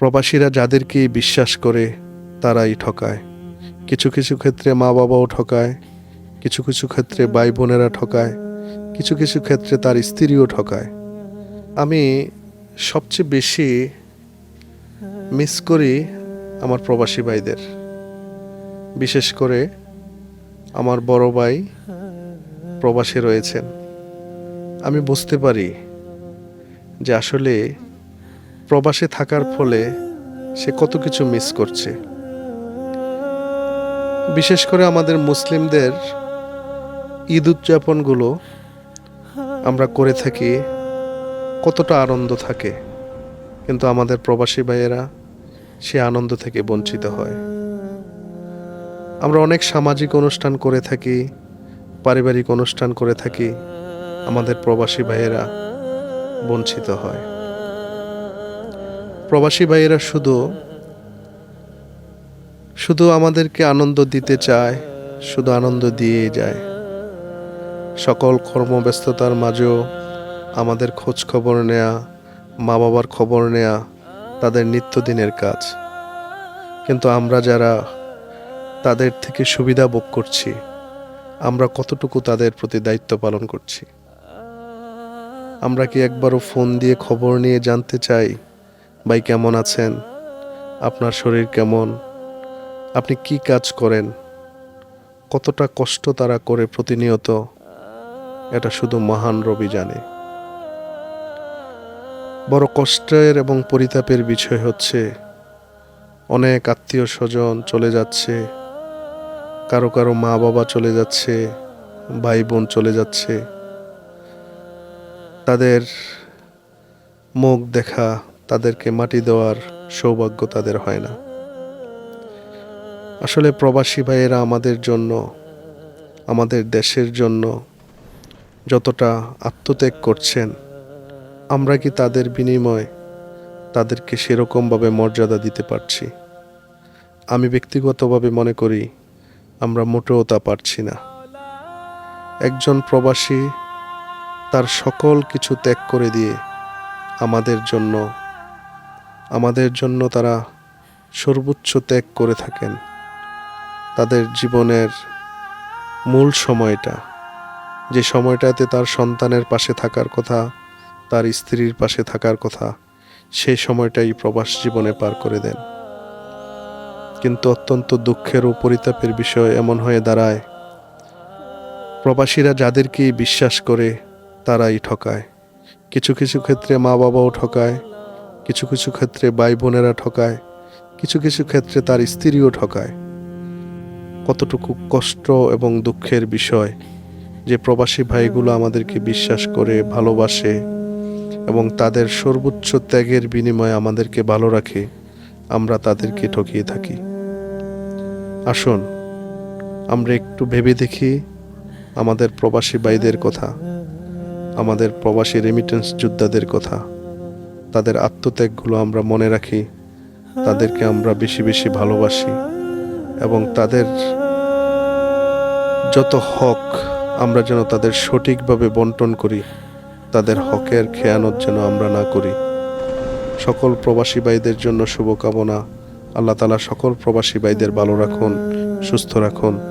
প্রবাসীরা যাদেরকেই বিশ্বাস করে, তারাই ঠকায়। কিছু কিছু ক্ষেত্রে মা বাবাও ঠকায়, কিছু কিছু ক্ষেত্রে ভাই বোনেরা ঠকায়, কিছু কিছু ক্ষেত্রে তার স্ত্রীও ঠকায়। আমি সবচেয়ে বেশি মিস করি আমার প্রবাসী ভাইদের। বিশেষ করে আমার বড় ভাই প্রবাসে রয়েছেন। আমি বুঝতে পারি যে আসলে প্রবাসে থাকার ফলে সে কত কিছু মিস করছে। বিশেষ করে আমাদের মুসলিমদের ঈদ উদযাপনগুলো আমরা করে থাকি, কতটা আনন্দ থাকে। কিন্তু আমাদের প্রবাসী ভাইয়েরা সে আনন্দ থেকে বঞ্চিত হয়। আমরা অনেক সামাজিক অনুষ্ঠান করে থাকি, পারিবারিক অনুষ্ঠান করে থাকি, আমাদের প্রবাসী ভাইয়েরা বঞ্চিত হয়। প্রবাসী ভাইয়েরা শুধু শুধু আমাদেরকে আনন্দ দিতে চায়, শুধু আনন্দ দিয়ে যায়। সকল কর্মব্যস্ততার মাঝেও আমাদের খোঁজ খবর নেয়া মা বাবার খবর নেয়া তাদের নিত্যদিনের কাজ। কিন্তু আমরা যারা তাদের থেকে সুবিধা ভোগ করছি, আমরা কতটুকু তাদের প্রতি দায়িত্ব পালন করছি? আমরা কি একবারও ফোন দিয়ে খবর নিয়ে জানতে চাই? ভাই কেমন আছেন? আপনার শরীর কেমন? আপনি কি কাজ করেন? কতটা কষ্ট তারা করে প্রতিনিয়ত? এটা শুধু মহান রবি জানে। বড় কষ্টের এবং পরিতাপের বিষয় হচ্ছে, অনেক আত্মীয় স্বজন চলে যাচ্ছে, কারও কারও মা বাবা চলে যাচ্ছে ভাই বোন চলে যাচ্ছে। তাদের মুখ দেখা তাদেরকে মাটি দেওয়ার সৌভাগ্য তাদের হয় না। আসলে প্রবাসী ভাইয়েরা আমাদের জন্য, আমাদের দেশের জন্য যতটা আত্মত্যাগ করছেন, আমরা কি তাদের বিনিময়ে তাদেরকে সেরকমভাবে মর্যাদা দিতে পারছি? আমি ব্যক্তিগতভাবে মনে করি আমরা মোটেও তা পারছি না। একজন প্রবাসী তার সকল কিছু ত্যাগ করে দিয়ে আমাদের জন্য আমাদের জন্য তারা সর্বোচ্চ ত্যাগ করে থাকেন। তাদের জীবনের মূল সময়টা, যে সময়টাতে তার সন্তানের পাশে থাকার কথা, তার স্ত্রীর পাশে থাকার কথা সেই সময়টাই প্রবাস জীবনে পার করে দেন। কিন্তু অত্যন্ত দুঃখের ও পরিতাপের বিষয় এমন হয়ে দাঁড়ায়, প্রবাসীরা যাদেরকেই বিশ্বাস করে তারাই ঠকায়। কিছু কিছু ক্ষেত্রে মা বাবাও ঠকায় কিছু কিছু ক্ষেত্রে ভাই বোনেরা ঠকায়, কিছু কিছু ক্ষেত্রে তার স্ত্রীও ঠকায়। কতটুকু কষ্ট এবং দুঃখের বিষয় যে প্রবাসী ভাইগুলো আমাদেরকে বিশ্বাস করে, ভালোবাসে এবং তাদের সর্বোচ্চ ত্যাগের বিনিময়ে আমাদেরকে ভালো রাখে, আমরা তাদেরকে ঠকিয়ে থাকি। আসুন, আমরা একটু ভেবে দেখি আমাদের প্রবাসী ভাইদের কথা, আমাদের প্রবাসী রেমিটেন্স যোদ্ধাদের কথা। তাদের আত্মত্যাগগুলো আমরা মনে রাখি, তাদেরকে আমরা বেশি বেশি ভালোবাসি এবং তাদের যত হক আমরা যেন তাদের সঠিকভাবে বন্টন করি, তাদের হকের খেয়ানত যেন আমরা না করি। সকল প্রবাসী ভাইদের জন্য শুভকামনা। আল্লাহ তালা সকল প্রবাসী ভাইদের ভালো রাখুন, সুস্থ রাখুন।